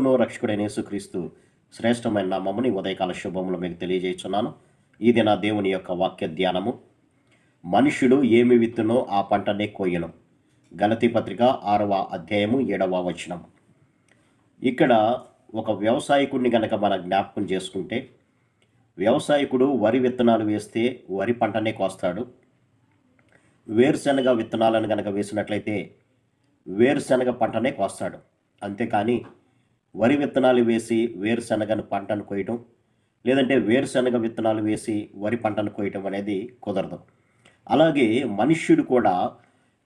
ప్రభువును రక్షకుడైన యేసుక్రీస్తు శ్రేష్టమైన నామముని ఉదయకాల శుభములు మీకు తెలియజేస్తున్నాను. ఇది నా దేవుని యొక్క వాక్య ధ్యానము. మనుషుడు ఏమి విత్తునో ఆ పంటనే కోయను గలతి పత్రిక ఆరవ అధ్యాయము ఏడవ వచనం ఇక్కడ ఒక వ్యవసాయకుడిని గనక మన జ్ఞాపకం చేసుకుంటే వ్యవసాయకుడు వరి విత్తనాలు వేస్తే వరి పంటనే కోస్తాడు. వేరుశనగ విత్తనాలను గనక వేసినట్లయితే వేరుశనగ పంటనే కోస్తాడు. అంతేకాని వరి విత్తనాలు వేసి వేరుశనగను పంటను కోయటం లేదంటే వేరుశనగ విత్తనాలు వేసి వరి పంటను కోయటం అనేది కుదరదు. అలాగే మనుష్యుడు కూడా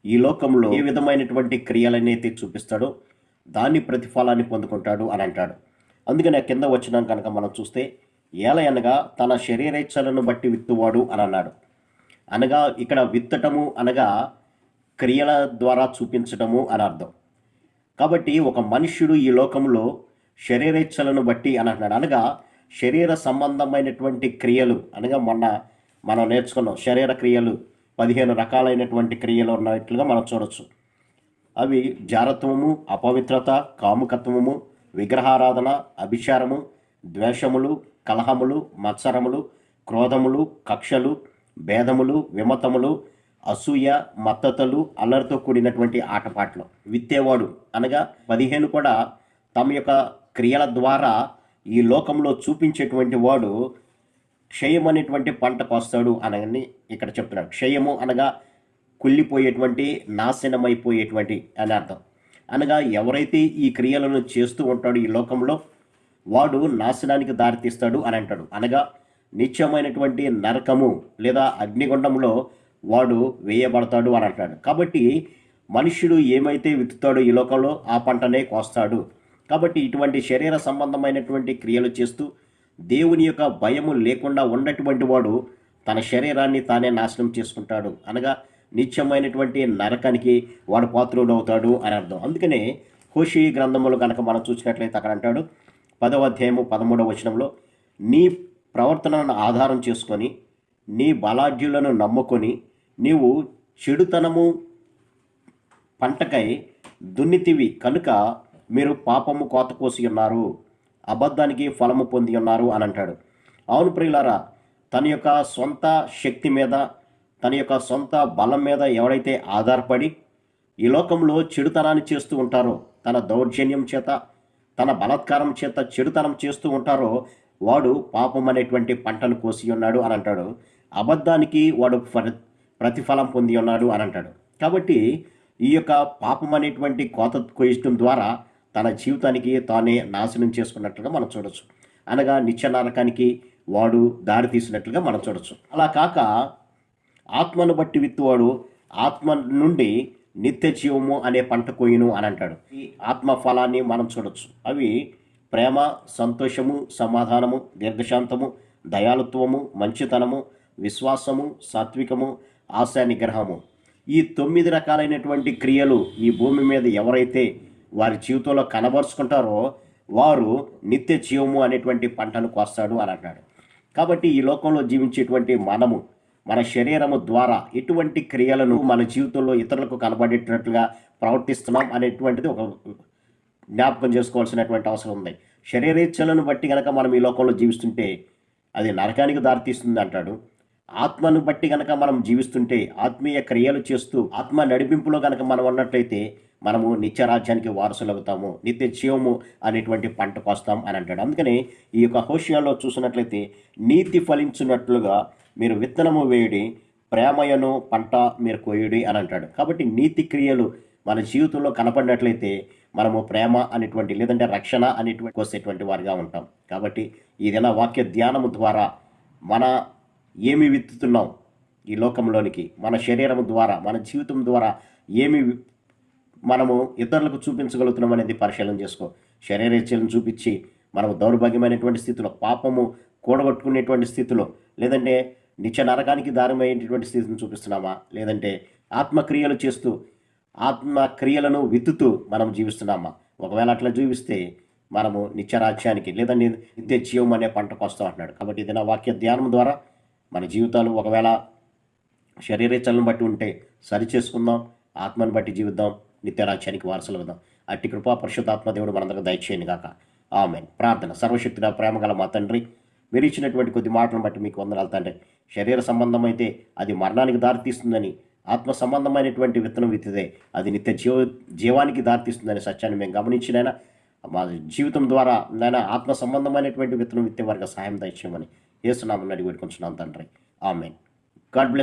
ఈ లోకంలో ఏ విధమైనటువంటి క్రియలనైతే చూపిస్తాడో దాని ప్రతిఫలాన్ని పొందుకుంటాడు అని అంటాడు. అందుకని ఆ కింద వచ్చిన కనుక మనం చూస్తే ఏలయనగా తన శరీరేచ్ఛలను బట్టి విత్తువాడు అని అన్నాడు. అనగా ఇక్కడ విత్తటము అనగా క్రియల ద్వారా చూపించటము అని అర్థం. కాబట్టి ఒక మనుష్యుడు ఈ లోకంలో శరీరేచ్ఛలను బట్టి అని అంటున్నాడు. అనగా శరీర సంబంధమైనటువంటి క్రియలు అనగా మొన్న మనం నేర్చుకున్నాం శరీర క్రియలు పదిహేను రకాలైనటువంటి క్రియలు ఉన్నట్లుగా మనం చూడొచ్చు. అవి జారత్వము అపవిత్రత కాముకత్వము విగ్రహారాధన అభిచారము ద్వేషములు కలహములు మత్సరములు క్రోధములు కక్షలు భేదములు విమతములు అసూయ మత్తతలు అల్లరితో కూడినటువంటి ఆటపాటలు. విత్తేవాడు అనగా పదిహేను కూడా తమ యొక్క క్రియల ద్వారా ఈ లోకంలో చూపించేటువంటి వాడు క్షయం అనేటువంటి పంట కోస్తాడు అనని ఇక్కడ చెప్తున్నాడు. క్షయము అనగా కుళ్ళిపోయేటువంటి నాశనమైపోయేటువంటి అని అర్థం. అనగా ఎవరైతే ఈ క్రియలను చేస్తూ ఉంటాడో ఈ లోకంలో వాడు నాశనానికి దారితీస్తాడు అని అంటాడు. అనగా నిత్యమైనటువంటి నరకము లేదా అగ్నిగుండంలో వాడు వేయబడతాడు అని అంటాడు. కాబట్టి మనుష్యుడు ఏమైతే విత్తుతాడో ఈ లోకంలో ఆ పంటనే కోస్తాడు. కాబట్టి ఇటువంటి శరీర సంబంధమైనటువంటి క్రియలు చేస్తూ దేవుని యొక్క భయము లేకుండా ఉన్నటువంటి వాడు తన శరీరాన్ని తానే నాశనం చేసుకుంటాడు. అనగా నిత్యమైనటువంటి నరకానికి వాడు పాత్రుడు అవుతాడు అని అర్థం. అందుకనే హోషి గ్రంథములు కనుక మనం చూసినట్లయితే అక్కడ అంటాడు పదవ అధ్యాయము పదమూడవ వచనంలో నీ ప్రవర్తనను ఆధారం చేసుకొని నీ బలాఢ్యులను నమ్ముకొని నీవు చెడుతనము పంటకై దున్నితివి కనుక మీరు పాపము కోత కోసి ఉన్నారు అబద్ధానికి ఫలము పొంది ఉన్నారు అని అంటాడు. అవును ప్రియులారా తన యొక్క సొంత శక్తి మీద తన యొక్క సొంత బలం మీద ఎవడైతే ఆధారపడి ఈ లోకంలో చెడుతనాన్ని చేస్తూ ఉంటారో తన దౌర్జన్యం చేత తన బలాత్కారం చేత చెడుతనం చేస్తూ ఉంటారో వాడు పాపం అనేటువంటి పంటను కోసి ఉన్నాడు అని అంటాడు. అబద్ధానికి వాడు ప్రతిఫలం పొంది ఉన్నాడు అని అంటాడు. కాబట్టి ఈ యొక్క పాపం అనేటువంటి కోత కోయించడం ద్వారా తన జీవితానికి తానే నాశనం చేసుకున్నట్లుగా మనం చూడొచ్చు. అనగా నిత్య నరకానికి వాడు దారి తీసినట్లుగా మనం చూడొచ్చు. అలా కాక ఆత్మను బట్టి విత్తువాడు ఆత్మ నుండి నిత్య జీవము అనే పంట కోయును అని అంటాడు. ఈ ఆత్మ ఫలాన్ని మనం చూడొచ్చు. అవి ప్రేమ సంతోషము సమాధానము దీర్ఘశాంతము దయాలుత్వము మంచితనము విశ్వాసము సాత్వికము ఆశా నిగ్రహము ఈ తొమ్మిది రకాలైనటువంటి క్రియలు ఈ భూమి మీద ఎవరైతే వారి జీవితంలో కనబరుచుకుంటారో వారు నిత్య జీవము అనేటువంటి పంటను కోస్తాడు అని అంటాడు. కాబట్టి ఈ లోకంలో జీవించేటువంటి మనము మన శరీరము ద్వారా ఎటువంటి క్రియలను మన జీవితంలో ఇతరులకు కనబడేటట్లుగా ప్రవర్తిస్తున్నాం అనేటువంటిది ఒక జ్ఞాపకం చేసుకోవాల్సినటువంటి అవసరం ఉంది. శరీరేచ్ఛలను బట్టి కనుక మనం ఈ లోకంలో జీవిస్తుంటే అది నరకానికి దారితీస్తుంది అంటాడు. ఆత్మను బట్టి కనుక మనం జీవిస్తుంటే ఆత్మీయ క్రియలు చేస్తూ ఆత్మ నడిపింపులో కనుక మనం ఉన్నట్లయితే మనము నిత్య రాజ్యానికి వారసులవుతాము నిత్య జీవము అనేటువంటి పంట కోస్తాం అని అంటాడు. అందుకని ఈ యొక్క హోషియాలో చూసినట్లయితే నీతి ఫలించినట్లుగా మీరు విత్తనము వేయడి ప్రేమయను పంట మీరు కోయడి అని అంటాడు. కాబట్టి నీతి క్రియలు మన జీవితంలో కనపడినట్లయితే మనము ప్రేమ అనేటువంటి లేదంటే రక్షణ అనేటువంటి కోసేటువంటి వారిగా ఉంటాం. కాబట్టి ఏదైనా వాక్య ధ్యానము ద్వారా మన ఏమి విత్తుతున్నాం ఈ లోకంలోనికి మన శరీరం ద్వారా మన జీవితం ద్వారా ఏమి మనము ఇతరులకు చూపించగలుగుతున్నాం అనేది పరిశీలన చేసుకో. శరీరేచ్ఛలను చూపించి మనము దౌర్భాగ్యమైనటువంటి స్థితిలో పాపము కూడగొట్టుకునేటువంటి స్థితిలో లేదంటే నిత్య నరకానికి దారిమైనటువంటి స్థితిని చూపిస్తున్నామా? లేదంటే ఆత్మక్రియలు చేస్తూ ఆత్మక్రియలను విత్తుతూ మనం జీవిస్తున్నామా? ఒకవేళ అట్లా జీవిస్తే మనము నిత్యరాజ్యానికి లేదంటే నిత్య జీవం అనే పంటకు వస్తాం అంటున్నాడు. కాబట్టి ఇది నా వాక్య ధ్యానం ద్వారా మన జీవితాలు ఒకవేళ శరీరేచ్ఛలను బట్టి ఉంటే సరి చేసుకుందాం ఆత్మను బట్టి జీవిద్దాం నిత్యరాజ్యానికి వారసులు అవుదాం. అట్టి కృపా పరిశుద్ధాత్మ దేవుడు మనందరికీ దయచేయను గాక. ఆమెన్. ప్రార్థన. సర్వశక్తుడ ప్రేమ గల మా తండ్రి మీరు ఇచ్చినటువంటి కొద్ది మాటలను బట్టి మీకు వందనాలు తండ్రి. శరీర సంబంధమైతే అది మరణానికి దారితీస్తుందని ఆత్మ సంబంధమైనటువంటి విత్తనం విత్తితే అది నిత్య జీవ జీవానికి దారితీస్తుందనే సత్యాన్ని మేము గమనించినైనా మా జీవితం ద్వారా నైనా ఆత్మ సంబంధమైనటువంటి విత్తనం విత్తే వారికి సహాయం దయచేయమని ఏసునామని అడిగి పెట్టుకుంటున్నాను తండ్రి. ఆమెన్. God bless